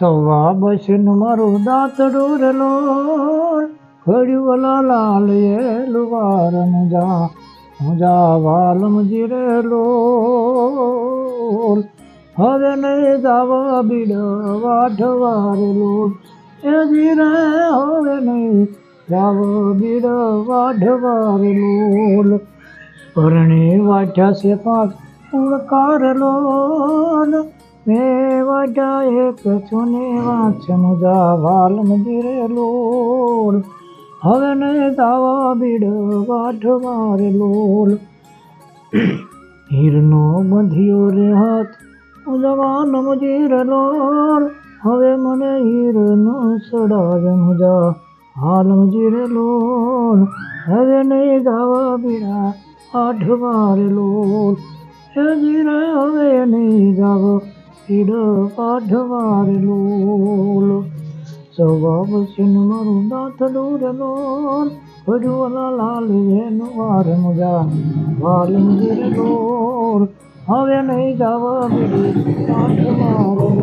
સવા બસન મારું દાંતડું રેલો ઘડ્યું લાલ એલું વાર મુજા મુજા વાલમ જીરેલો હવે નહીં જાવા બીડ વાઢવારેલો એ જીરે હવે નહીં જાવ બીડ વાઢવારેલો પરણે વાઢ્યા છે પાંચ ઉળકારેલો મેં વાઢ્યા એક છુને વાંચ મુજા વાલ મજીરેલો હવે નહીં દાવા બીડ વાઢવારેલો હીરનો બંધિયો રે હાથ ઉજવાન મજીરેલો હવે મને હીરનો સડાવ મુજા હાલ મજીરેલો હવે નહીં દાવા બીડા આઠવારેલો હે જીરે હવે નહીં જાવ તીડ પાઠવાર લોલો સવાબ સિન મારું નાથ ડોર લોલ ભજવાલા લાલ એનો વાર મુજા. વાલિંગીર ડોર હવે નહીં જાવ બીડી પાઠવાર